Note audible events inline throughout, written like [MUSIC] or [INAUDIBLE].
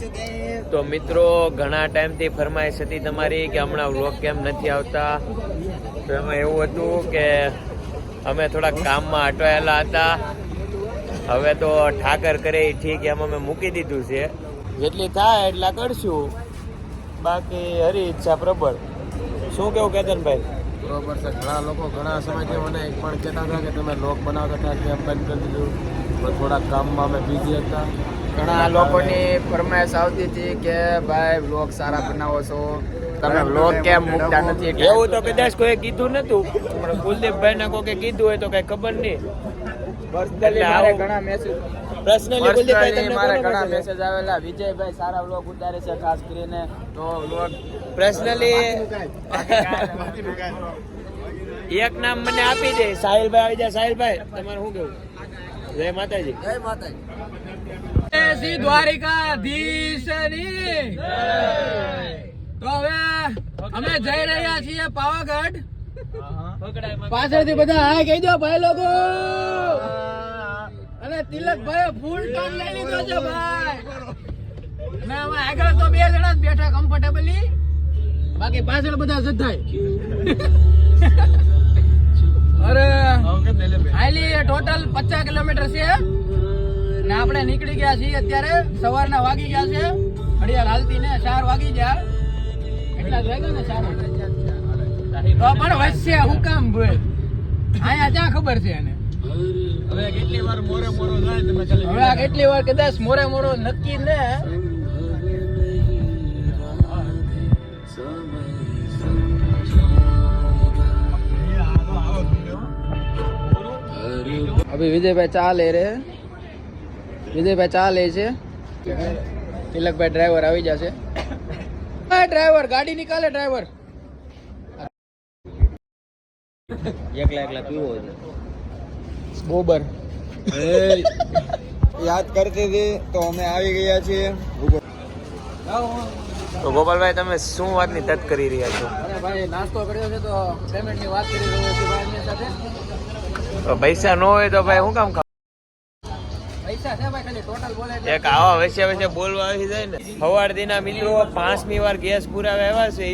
તો મિત્રો ઘણા ટાઈમથી ફરમાઈશ હતી તમારી કે હમણાં વ્લોગ કેમ નથી આવતા? તો એમાં એવું હતું કે અમે થોડા કામમાં અટવાયેલા હતા. હવે તો ઠાકર કરે એ ઠીક એમ અમે મૂકી દીધું છે. જેટલી થાય એટલા કરશું. બાકી હરી ઈચ્છા પ્રબળ. શું કેવું કેતનભાઈ? બરોબર છે. ઘણા લોકો ઘણા સમયથી મને એક પણ કહેતા હતા કે તમે લોક બનાવતા હતા કેમ બંધ કરી દીધું? પણ થોડા કામમાં અમે બિઝી હતા. ઘણા લોકોની ફરમાઈશ આવતી હતી કે ભાઈ વ્લોગ સારા બનાવો છો. તમે બ્લોગ કેમ મૂકતા નથી? એવું તો કદાચ કોઈ કીધું નતું પણ કુલદીપભાઈ ને કોઈ કીધું હોય તો કઈ ખબર નહીં. પર્સનલી મારે ઘણા મેસેજ પર્સનલી મારે ઘણા મેસેજ આવેલા. વિજયભાઈ સારા વ્લોગ ઉતારે છે ખાસ કરીને. તો વ્લોગ પર્સનલી એક નામ મને આપી દે સાહિલભાઈ આવી જાય સાહિલભાઈ. તમારે શું કેવું? જય માતાજી. જય માતાજી. શ્રી દ્વારિકાધીશની. તો હવે અમે જઈ રહ્યા છીએ પાવાગઢ. પાછળથી બધા હા કહી દો ભાઈ લોકો. અને તિલકભાઈ ફૂલ ટર્ન લઈ લીધો છે ભાઈ. અને અમે આગળ તો બે જણા જ બેઠા કમ્ફર્ટેબલી બાકી પાછળ બધા જથાય અરે આયલી ટોટલ પચાસ કિલોમીટર છે. ને આપણે નીકળી ગયા છીએ અત્યારે સવારના વાગી ગયા છે. ઘડિયાળ હાલતી ને ચાર વાગી ગયા. એટલા જ વાગ્યા ને ચાર તો પણ વચ્ચે હું કામ ભૂલ અહીંયા ક્યાં ખબર છે એને? હવે કેટલી વાર મોરે મોરો જાય તમે હવે આ કેટલી વાર કદાચ મોરે મોરો નક્કી ને અભી વિજયભાઈ ચાલે રે. વિજયભાઈ ચા લે છે. તિલકભાઈ ડ્રાઈવર આવી જશે. ડ્રાઈવર ગાડી નિકાલે ડ્રાઈવર એકલા એકલા પીવો છે. ગોબર. યાદ કરતી હતી તો અમે આવી ગયા છીએ. તો ગોપાલભાઈ તમે શું વાતની તત કરી રહ્યા છો? અરે ભાઈ નાસ્તો કર્યો છે તો પેમેન્ટની વાત કરી રહ્યો છું ભાઈ સાથે. તો પૈસા ન હોય તો ભાઈ શું કામ એક આવા વચ્ચે વચ્ચે બોલવા આવી જાય ને. સવાર દીના મિત્રો પાંચમી વાર ગેસ પુરાવા આવ્યા છે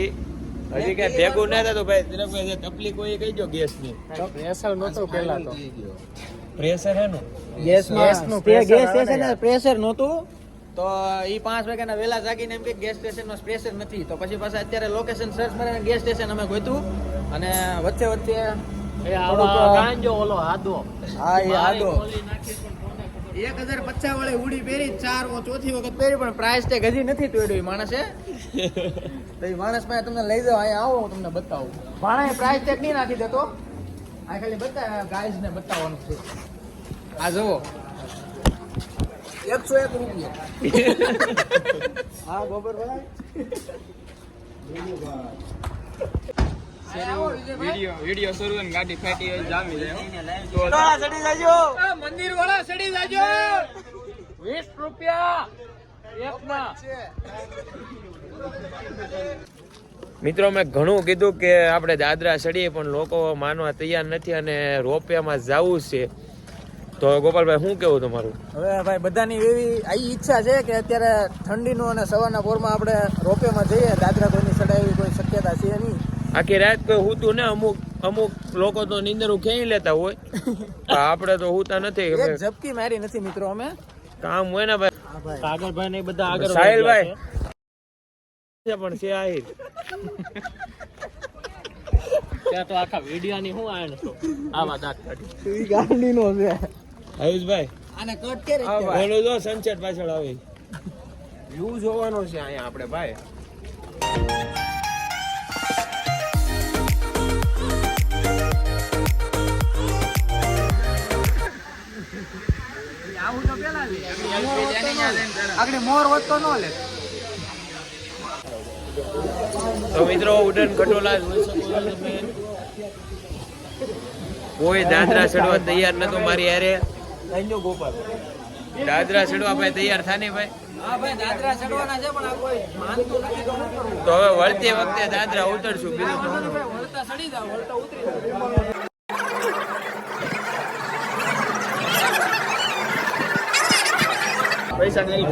હજી કઈ ભેગું ના થતું ભાઈ તિલકભાઈ તકલીફ હોય એ કઈ ગેસની પ્રેશર નતો પેલા તો. પ્રેશર હે નું? ગેસ ગેસ સ્ટેશન પ્રેશર નતું તો ઈ પાંચ વાગ્યાના વહેલા જાગીને એમ કે ગેસ સ્ટેશનમાં પ્રેશર નથી. તો પછી પાછા અત્યારે લોકેશન સર્ચ મારીને ગેસ સ્ટેશન અમે ગોતું અને વચ્ચે વચ્ચે થોડુંક- ગાંજો ઓલો આદો હા એ આદો એક હજાર પચાસ વાળી ઉડી પહેરી ચાર ચોથી વખત પહેરી પણ પ્રાઇસ ટેગ હજી નથી તોડ્યો એ માણસે. તો એ માણસ પાસે તમને લઈ જાઓ અહીંયા આવો હું તમને બતાવું. ભાણા પ્રાઇસ ટેગ નહીં નાખી દેતો. આ ખાલી બતા ગાઈઝ ને બતાવવાનું છે. આ જુઓ. એકસો એક રૂપિયા. [LAUGHS] હા ગોબરભાઈ વિડિયો વિડિયો શરૂ અને ગાડી ફાટી હોય જામી જાય ચડી જાજો. મંદિર વાળા ચડી જાજો. વીસ રૂપિયા એક મિત્રો મેં ઘણું કીધું કે આપણે દાદરા ચડીએ પણ લોકો માનવા તૈયાર નથી અને રોપિયામાં જવું છે. તો ગોપાલભાઈ શું કેવું તમારું? હવે ભાઈ બધાની એવી આવી ઈચ્છા છે કે અત્યારે ઠંડીનું અને સવારના પોરમાં આપણે રોપેમાં જઈએ. દાદરા કોઈની ચડાવી કોઈ શક્યતા છે નહીં. આખી રાત કોઈ હુતું ને અમુક અમુક લોકો તો નીંદર ખેંચી લેતા હોય. [LAUGHS] પણ આપણે તો હુતા નથી. એક ઝપકી મારી નથી મિત્રો અમે. કામ હોય ને ભાઈ. હા ભાઈ. કાગળભાઈ ને બધા આગળ સાહિલભાઈ. છે. પણ છે આહિર. ત્યાં તો આખા વિડિયા ની શું આને તો આવા દાંત કાઢી. ઈ ગાંડીનો છે. આયુષભાઈ આને કટ કરે બોલો જો સનસેટ પાછળ આવે. વ્યૂ જોવાનો છે અહીંયા આપણે ભાઈ. આગળ મોર વધતો ન લે. તો મિત્રો, ઉડન તમે કોઈ દાદરા ચડવા તૈયાર નતો મારી યારે દાદરા ચડવા ભાઈ તૈયાર થાને ભાઈ? તો હવે વળતી વખતે દાદરા ઉતરશું, બીજું તો શું? ભાઈ વળતા ચડી જાવ વળતા ઉતરી જાવ પૈસા નહીં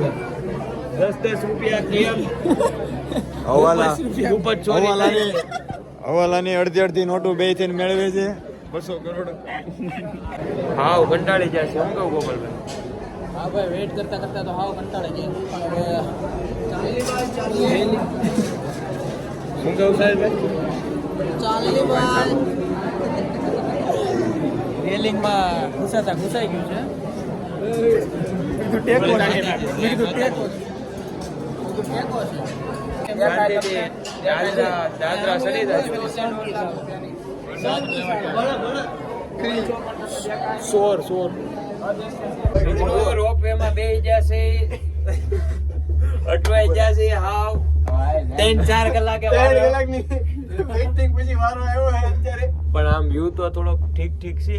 દસ દસ રૂપિયા કેમ [LAUGHS] હવાલા. ઉપર ચોરી હવાલાની હવાલાની અડધી અડધી નોટો બે થઈને મેળવે છે. બસો કરોડ. હાવ કંટાળી શું કહું ગોપાલભાઈ? હા ભાઈ વેટ કરતા કરતા તો હાવ કંટાળે જાય શું કહું સાહેબ? ચાલી ભાઈ રેલિંગમાં ઘૂસાતા ઘૂસાઈ ગયું છે. કીધું ટેકો છે. કીધું ટેકો છે. સોર સોર. રોપવેમાં જશે. અટવાઈ જશે હાવ. ત્રણ ચાર કલાકે વારો. પછી વારો આવ્યો અત્યારે. પણ આમ વ્યૂ તો થોડોક ઠીક ઠીક છે.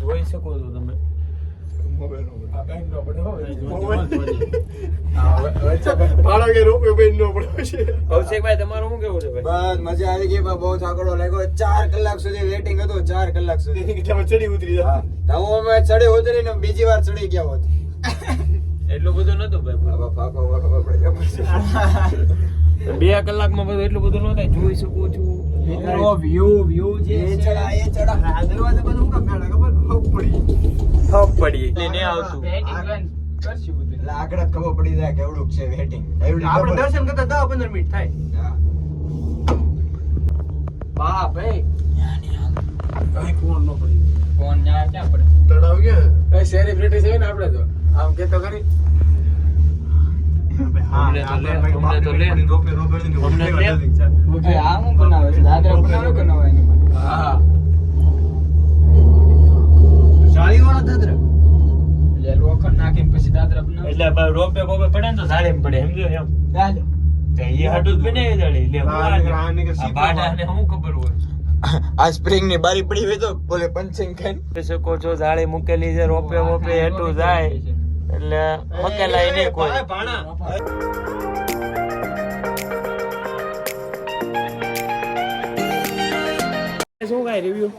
જોઈ શકો છો તમે. તમારું શું કેવું છે ભાઈ? બસ મજા આવી ગઈ બહુ થાકડો લાગ્યો. ચાર કલાક સુધી વેટિંગ હતો ચાર કલાક સુધી. ચડી ઉતરી હા. તો હું અમે ચડી ઉતરીને બીજી વાર ચડી ગયા હોત. એટલું બધું નતું ભાઈ. બે કલાકમાં બધું એટલું બધું ન થાય જોઈ શકું છું. વ્યૂ વ્યૂ જે એ ચડા એ ચડા આ બધું ખબર? પડી. થપ પડી એટલે આવતું આગળ ખબર પડી જાય કેવડું છે વેટિંગ આપણે દર્શન કરતા દસ પંદર મિનિટ થાય બાપ ભાઈ કઈ નો પડી ફોન ક્યાં પડે તળાવ ગયા કઈ સેલિબ્રિટી છે ને આપણે તો આમ કે તો હું બનાવે છે દાદરા બનાવે બનાવે હા જાળી વાળા દાદરા? એટલે લોખંડ નાખીને પછી દાદરા બનાવે? એટલે રોપે બોપે પડે ને તો સારી એમ પડે સમજો એમ? ચાલો. એ હાટું જ બનાવી આ શું ખબર હોય? [LAUGHS] સ્પ્રિંગની બારી પડી હોય તો બોલે પંચિંગ ખાઈ શકો છો જાળી મૂકેલી છે રોપે વોપે હેઠું જાય. એટલે મકેલાય નહીં કોઈ. શું કાંઈ રિવ્યુ તો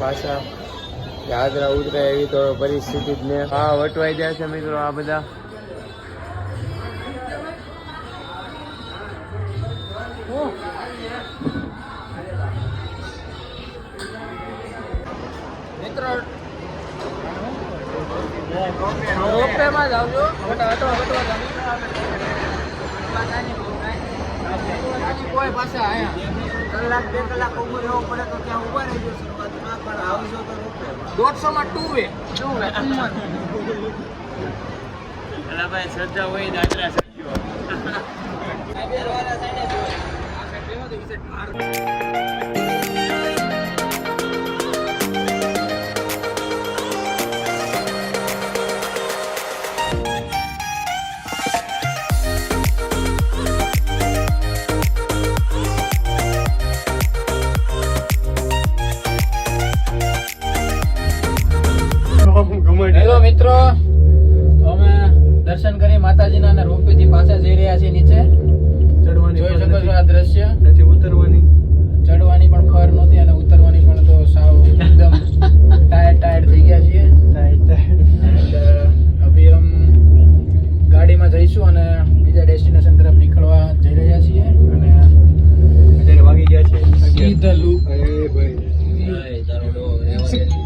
પાછા દાદરા ઉતરાય એવી તો પરિસ્થિતિ જ ને. હા વટવાઈ જાય છે મિત્રો આ બધા. મિત્રો રોપવે માં જાવ છો વટા વટવા વટવા જાવ કોઈ પાસે આયા. કલાક બે કલાક ઉભું રહેવો પડે તો ત્યાં ઊભા રહેજો શરૂઆતમાં પણ આવજો તો રોપવે દોઢસો માં ટુ વે ટુ વે એટલે ભાઈ શ્રદ્ધા હોય Dadra સજ્જો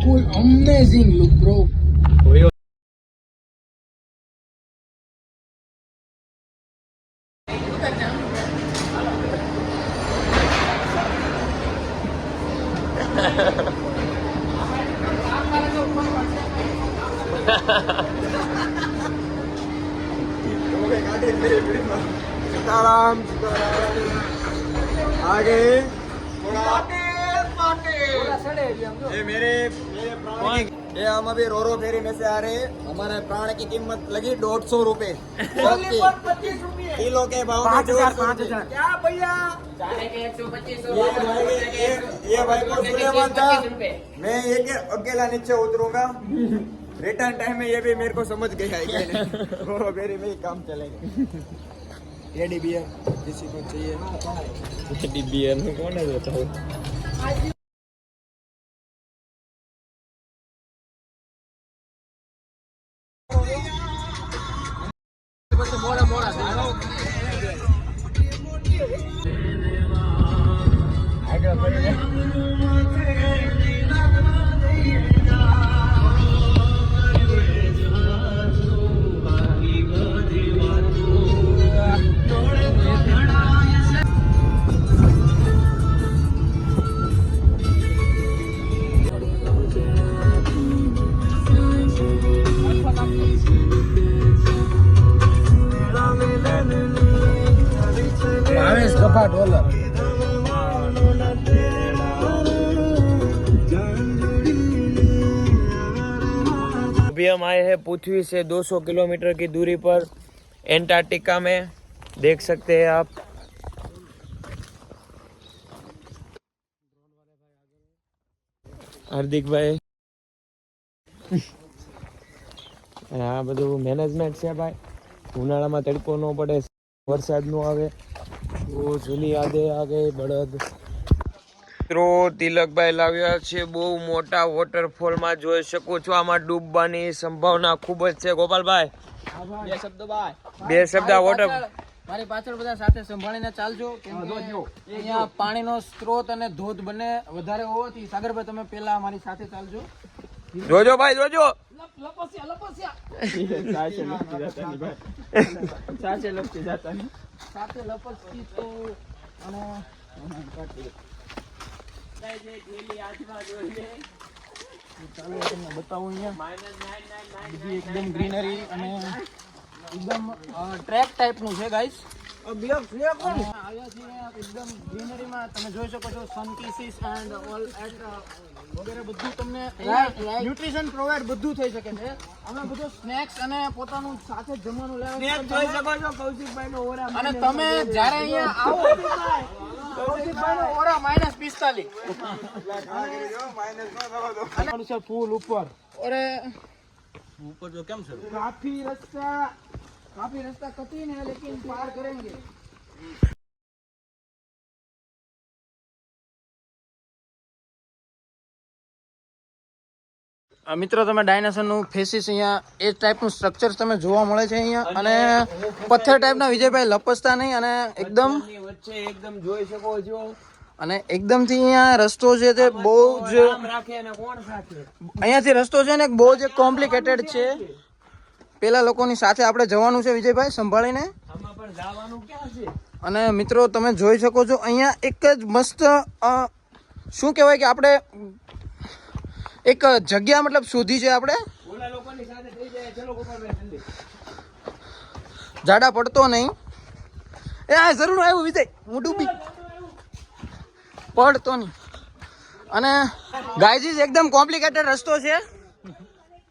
cool amazing look bro कीमत लगी डेढ़ सौ रूपए। किलो के भाव पाँच हज़ार पाँच हज़ार। क्या भैया? ये भाई को सुलेमान था। मैं एक अकेला नीचे उतरूँगा। रिटर्न टाइम में ये भी मेरे को समझ गया है वो मेरे में काम चलेगा। रेडी बियर किसी को चाहिए? रेडी बियर में कौन है बताओ? अभी हम आए हैं पृथ्वी से 200 किलोमीटर की दूरी पर एंटार्क्टिका में देख सकते हैं आप હાર્દિકભાઈ અને આ બધું મેનેજમેન્ટ છે ભાઈ ઉનાળામાં તડકો ન પડે વરસાદ નો આવે બહુ જૂની યાદે આ ગઈ બળદ મિત્રો તિલકભાઈ લાવ્યા છે બહુ મોટા વોટરફોલમાં જોઈ શકો છો. આમાં ડૂબવાની સંભાવના ખૂબ જ છે. ગોપાલભાઈ બે શબ્દો બે શબ્દ વોટર મારી પાછળ બધા સાથે સંભાળીને ચાલજો અહીંયા પાણીનો સ્ત્રોત અને ધોધ બંને વધારે હોવાથી સાગરભાઈ તમે પેલા મારી સાથે ચાલજો. જોજો ભાઈ જોજો. સાથે લપસતી તો અને ચાલો તમને બતાવું અહીંયા. બધી એકદમ ગ્રીનરી અને એકદમ ટ્રેક ટાઈપનું છે ગાઈસ એકદમ ગ્રીનરીમાં. તમે જોઈ શકો છો સન એન્ડ ઓલ એટ વગેરે બધું તમને ન્યુટ્રિશન પ્રોવાઈડ બધું થઈ શકે છે. અમે બધું સ્નેક્સ અને પોતાનું સાથે જ જમવાનું લેવા અને તમે જ્યારે અહીંયા આવો છે ફૂલ ઉપર અરે કાફી રસ્તા કાફી રસ્તા કટી ને લેકિન પાર કરેંગે. મિત્રો તમે ડાયનાસોરનું ફેસીસ અહીંયા એ ટાઈપનું સ્ટ્રક્ચર તમે જોવા મળે છે અહીંયા. અને પથ્થર ટાઈપના વિજયભાઈ લપસતા નહીં અને એકદમ વચ્ચે એકદમ જોઈ શકો છો. અને એકદમથી અહીંયા રસ્તો છે તે બહુ જ અહીંયાથી રસ્તો છે ને બહુ જ કોમ્પ્લિકેટેડ છે. પેલા લોકોની સાથે આપણે જવાનું છે વિજયભાઈ સંભાળીને. જવાનું અને મિત્રો તમે જોઈ શકો છો અહીંયા એક જ મસ્ત શું કહેવાય કે આપણે એક જગ્યા મતલબ શોધી છે આપણે? જાડા પડતો નહીં. એ, આ જરૂર આવ્યું, વિજય. હું ડૂબી. પડતો નહીં. અને ગાયજીસ એકદમ કોમ્પ્લિકેટેડ રસ્તો છે.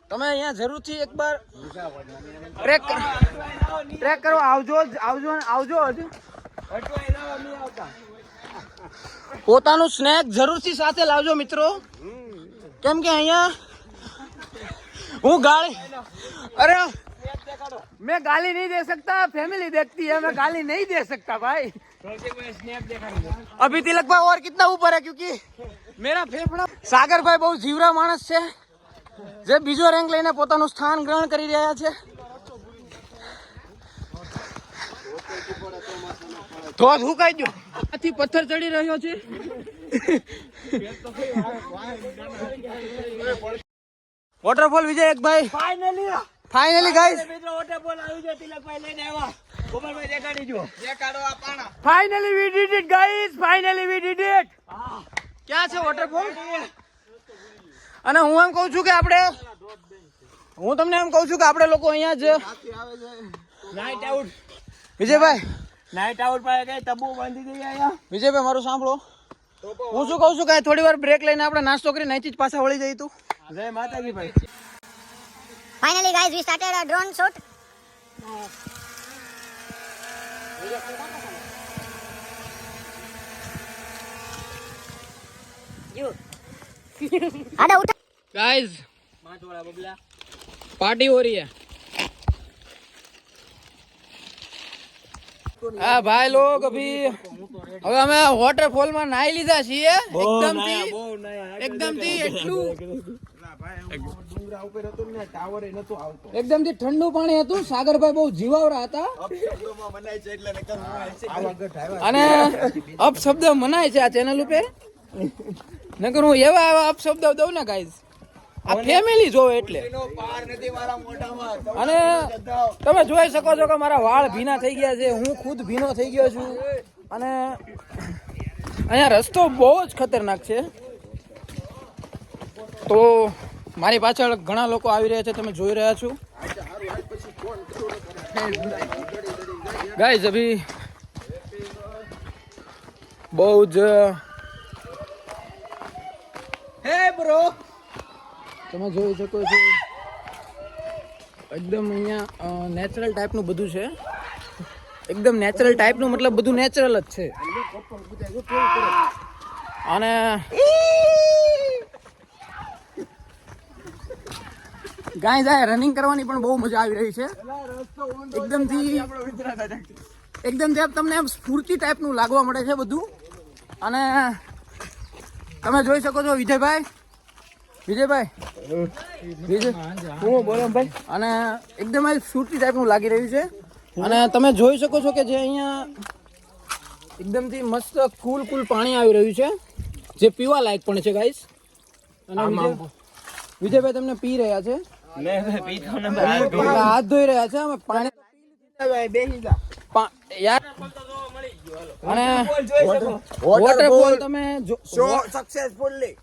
તમે અહીંયા જરૂરથી એકવાર ટ્રેક ટ્રેક કરો. આવજો જ, આવજો આવજો જ પોતાનું સ્નેક જરૂરથી સાથે લાવજો મિત્રો. કેમ કે અહીંયા હું ગાળી અરે मैं गाली नहीं दे सकता फैमिली देखती है मैं गाली नहीं दे सकता भाई अभी तिलक भाई और कितना ऊपर है क्योंकि मेरा फेफड़ा सागर भाई બહુ જીવરા માણસ છે જે બીજો રેન્ક લઈને પોતાનું સ્થાન ગ્રહણ કરી રહ્યા છે ધોધ હુકાઈ ગયો? આથી પથ્થર ચડી રહ્યો છે. વોટરફોલ વિજય એક ભાઈ finally finally guys finally we did it guys finally we did it ક્યાં છે વોટરફોલ અને હું એમ કહું છું કે આપણે હું તમને એમ કહું છું કે આપણે લોકો અહીંયા જ આઉટ વિજયભાઈ નાઇટ આઉટ પાસે કઈ તબુ બાંધી દઈએ અહીંયા વિજયભાઈ મારું સાંભળો હું શું કહું છું કે થોડી વાર બ્રેક લઈને આપણે નાસ્તો કરીને અહીંથી જ પાછા વળી જઈ તું જય માતાજી ભાઈ Finally, guys, we started a drone shoot. आधा उठा गाइस पार्टी हो रही है હા ભાઈ લોક અભી હવે અમે વોટરફોલમાં નાહી લીધા છીએ. એકદમથી એકદમથી એટલું એકદમથી ઠંડુ પાણી હતું. સાગરભાઈ બહુ જીવાવરા હતા. અને અપશબ્દ મનાય છે આ ચેનલ ઉપર. નકર હું એવા એવા અપશબ્દ દઉં ને ગાઈઝ આ ફેમિલી જોવે એટલે. અને તમે જોઈ શકો છો કે મારા વાળ ભીના થઈ ગયા છે હું ખુદ ભીનો થઈ ગયો છું. અને અહીંયા રસ્તો બહુ જ ખતરનાક છે. તો મારી પાછળ ઘણા લોકો આવી રહ્યા છે તમે જોઈ રહ્યા છો. ગાઈઝ અભી બહુ જ હે બ્રો તમે જોઈ શકો છો. એકદમ અહીંયા નેચરલ ટાઈપનું બધું છે. એકદમ નેચરલ ટાઈપનું મતલબ બધું નેચરલ જ છે. અને ગાય જાય રનિંગ કરવાની પણ બહુ મજા આવી રહી છે. એકદમથી એકદમથી આપ તમને સ્ફૂર્તિ ટાઈપનું લાગવા મળે છે બધું. અને તમે જોઈ શકો છો વિજયભાઈ વિજયભાઈ વિજય હું બોલો ભાઈ. અને એકદમ આ સ્ફૂર્તિ ટાઈપનું લાગી રહ્યું છે. અને તમે જોઈ શકો છો કે જે અહીંયા એકદમથી મસ્ત કુલ કુલ પાણી આવી રહ્યું છે. જે પીવા લાયક પણ છે ગાઈસ અને વિજયભાઈ તમને પી રહ્યા છે. હાથ ધોઈ રહ્યા છે અમે પાણી યાર અને વોટરફોલ તમે જો- સક્સેસફુલી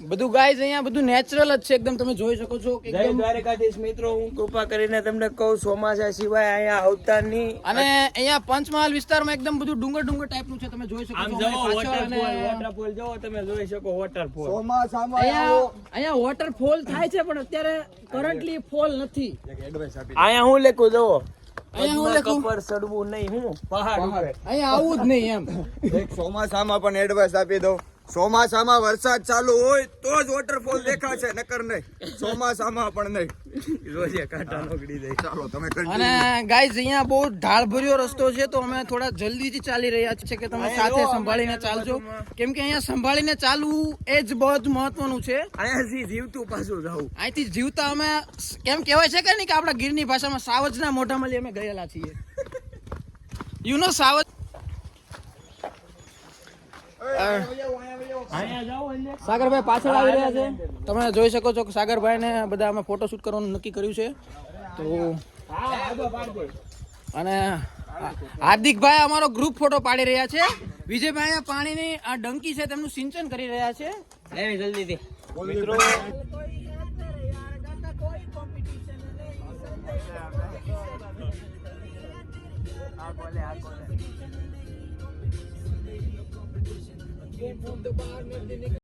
બધું ગાઈઝ અહીંયા બધું નેચરલ જ છે. એકદમ તમે જોઈ શકો છો કે જય દ્વારકાધીશ મિત્રો હું કૃપા કરીને તમને કહું ચોમાસા સિવાય અહીંયા આવતા નહીં અને અહીંયા પંચમહાલ વિસ્તારમાં એકદમ બધું ડુંગર ડુંગર ટાઈપનું છે. તમે જોઈ શકો છો આમ અને વોટરફોલ વોટરફોલ તમે જોઈ શકો વોટરફોલ ચોમાસામાં અહીંયા અહીંયા વોટરફોલ થાય છે પણ અત્યારે કરન્ટલી ફોલ નથી. અહીંયા હું લેખું જોવો અહીંયા હું લખું. કપર ચડવું નહીં હું. પહાડ અહીંયા આવું જ નહીં એમ. ચોમાસામાં પણ એડવાઇસ આપી દઉં. ચોમાસામાં વરસાદ ચાલુ હોય તો જ વોટરફોલ દેખાશે નકર નહીં. ચોમાસામાં પણ નહીં. રોજે કાંટા નોકડી દે. ચાલો તમે અને ગાઈઝ અહીંયા બહુ ઢાળ ભર્યો રસ્તો છે તો અમે થોડા જલ્દીથી ચાલી રહ્યા છીએ કે તમે સાથે સંભાળીને ચાલજો. કેમ કે અહીંયા સંભાળીને ચાલવું એ જ બહુ જ મહત્વનું છે. અહીંયાથી જીવતું પાછું જવું અહીંથી જીવતા અમે કેમ કહેવાય છે કે નહીં કે આપણા ગીરની ભાષામાં સાવજના મોઢામાં લઈ અમે ગયેલા છીએ. યુ નો સાવજ સાગરભાઈ પાછળ આવી રહ્યા છે. તમે જોઈ શકો છો કે સાગરભાઈ ને બધા અમે ફોટોશૂટ કરવાનું નક્કી કર્યું છે. તો અને હાર્દિકભાઈ અમારો ગ્રુપ ફોટો પાડી રહ્યા છે. વિજયભાઈ પાણીની આ ડંકી છે તેમનું સિંચન કરી રહ્યા છે. જલ્દીથી. મિત્રો Sweet from the bar, nothing